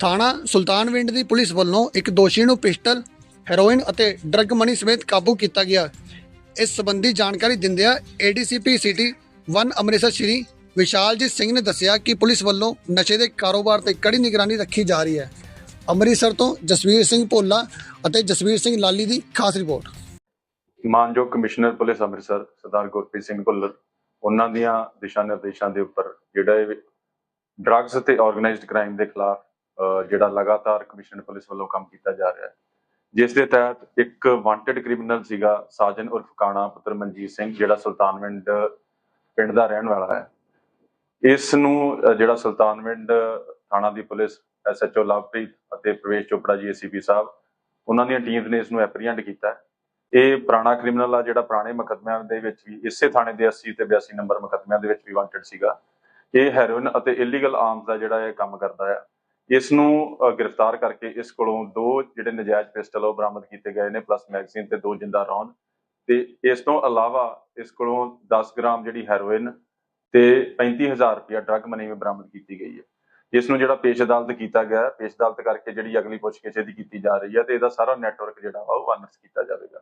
ਥਾਣਾ ਸੁਲਤਾਨਵਿੰਡ ਦੀ ਪੁਲਿਸ ਵੱਲੋਂ ਇੱਕ ਦੋਸ਼ੀ ਨੂੰ ਪਿਸਟਲ, ਹੈਰੋਇਨ ਅਤੇ ਡਰੱਗ ਮਨੀ ਸਮੇਤ ਕਾਬੂ ਕੀਤਾ ਗਿਆ। ਇਸ ਸੰਬੰਧੀ ਜਾਣਕਾਰੀ ਦਿੰਦਿਆਂ ਏਡੀਸੀਪੀ ਸਿਟੀ 1 ਅੰਮ੍ਰਿਤਸਰ ਸ਼੍ਰੀ ਵਿਸ਼ਾਲਜੀਤ ਸਿੰਘ ਨੇ ਦੱਸਿਆ ਕਿ ਪੁਲਿਸ ਵੱਲੋਂ ਨਸ਼ੇ ਦੇ ਕਾਰੋਬਾਰ ਤੇ ਕੜੀ ਨਿਗਰਾਨੀ ਰੱਖੀ ਜਾ ਰਹੀ ਹੈ। ਅੰਮ੍ਰਿਤਸਰ ਤੋਂ ਜਸਵੀਰ ਸਿੰਘ ਭੋਲਾ ਅਤੇ ਜਸਵੀਰ ਸਿੰਘ ਲਾਲੀ ਦੀ ਖਾਸ ਰਿਪੋਰਟ। ਮਾਨਯੋਗ ਕਮਿਸ਼ਨਰ ਪੁਲਿਸ ਅੰਮ੍ਰਿਤਸਰ ਸਰਦਾਰ ਗੁਰਪ੍ਰੀਤ ਸਿੰਘ ਭੁੱਲਰ, ਉਹਨਾਂ ਦੀਆਂ ਦਿਸ਼ਾ ਨਿਰਦੇਸ਼ਾਂ ਦੇ ਉੱਪਰ ਜਿਹੜਾ ਡਰੱਗਸ ਤੇ ਆਰਗੇਨਾਈਜ਼ਡ ਕ੍ਰਾਈਮ ਦੇ ਖਿਲਾਫ ਜਿਹੜਾ ਲਗਾਤਾਰ ਕਮਿਸ਼ਨ ਪੁਲਿਸ ਵੱਲੋਂ ਕੰਮ ਕੀਤਾ ਜਾ ਰਿਹਾ ਹੈ। ਜਿਸ ਦੇ ਤਹਿਤ ਇੱਕ ਵਾਂਟਡ ਕ੍ਰਿਮੀਨਲ ਸੀਗਾ, ਸਾਜਨ ਉਰਫ ਕਾਣਾ ਪੁੱਤਰ ਮਨਜੀਤ ਸਿੰਘ, ਜਿਹੜਾ ਸੁਲਤਾਨਵਿੰਡ ਪਿੰਡ ਦਾ ਰਹਿਣ ਵਾਲਾ ਹੈ। ਇਸ ਨੂੰ ਜਿਹੜਾ ਸੁਲਤਾਨਵਿੰਡ ਥਾਣਾ ਦੀ ਪੁਲਿਸ ਐਸਐਚਓ ਲਵਪ੍ਰੀਤ ਅਤੇ ਪ੍ਰਵੇਸ਼ ਚੋਪੜਾ ਜੀ ਏਸੀਪੀ ਸਾਹਿਬ, ਉਹਨਾਂ ਦੀਆਂ ਟੀਮ ਨੇ ਇਸ ਨੂੰ ਐਪਰੀਹੈਂਡ ਕੀਤਾ ਇਹ ਪੁਰਾਣਾ ਕ੍ਰਿਮੀਨਲ ਆ, ਜਿਹੜਾ ਪੁਰਾਣੇ ਮੁਕੱਦਮਿਆਂ ਦੇ ਵਿੱਚ ਵੀ, ਇਸੇ ਥਾਣੇ ਦੇ 80 ਤੇ 82 ਨੰਬਰ ਮੁਕੱਦਮਿਆਂ ਦੇ ਵਿੱਚ ਵੀ ਵਾਂਟਡ ਸੀਗਾ। ਇਹ ਹੈਰੋਇਨ ਅਤੇ ਇਲੀਗਲ ਆਰਮਸ ਦਾ ਜਿਹੜਾ ਇਹ ਕੰਮ ਕਰਦਾ ਹੈ ਇਸ ਨੂੰ ਗ੍ਰਿਫਤਾਰ ਕਰਕੇ ਇਸ ਕੋਲੋਂ ਦੋ ਜਿਹੜੇ ਨਜਾਇਜ਼ ਪਿਸਟਲ ਉਹ ਬਰਾਮਦ ਕੀਤੇ ਗਏ ਨੇ, ਪਲੱਸ ਮੈਗਜ਼ੀਨ ਤੇ ਦੋ ਜਿੰਦਾ ਰੌਂਦ। ਤੇ ਇਸ ਤੋਂ ਇਲਾਵਾ ਇਸ ਕੋਲੋਂ 10 ਗ੍ਰਾਮ ਜਿਹੜੀ ਹੈਰੋਇਨ ਤੇ 35000 ਰੁਪਇਆ ਡਰੱਗ ਮਨੀ ਵੀ ਬਰਾਮਦ ਕੀਤੀ ਗਈ ਹੈ। ਇਸ ਨੂੰ ਜਿਹੜਾ ਪੇਸ਼ ਅਦਾਲਤ ਕੀਤਾ ਗਿਆ, ਪੇਸ਼ ਅਦਾਲਤ ਕਰਕੇ ਜਿਹੜੀ ਅਗਲੀ ਪੁੱਛਗਿੱਛ ਇਹਦੀ ਕੀਤੀ ਜਾ ਰਹੀ ਹੈ ਤੇ ਇਹਦਾ ਸਾਰਾ ਨੈਟਵਰਕ ਜਿਹੜਾ ਵਾ ਉਹ ਅਨਰਸ ਕੀਤਾ ਜਾਵੇਗਾ।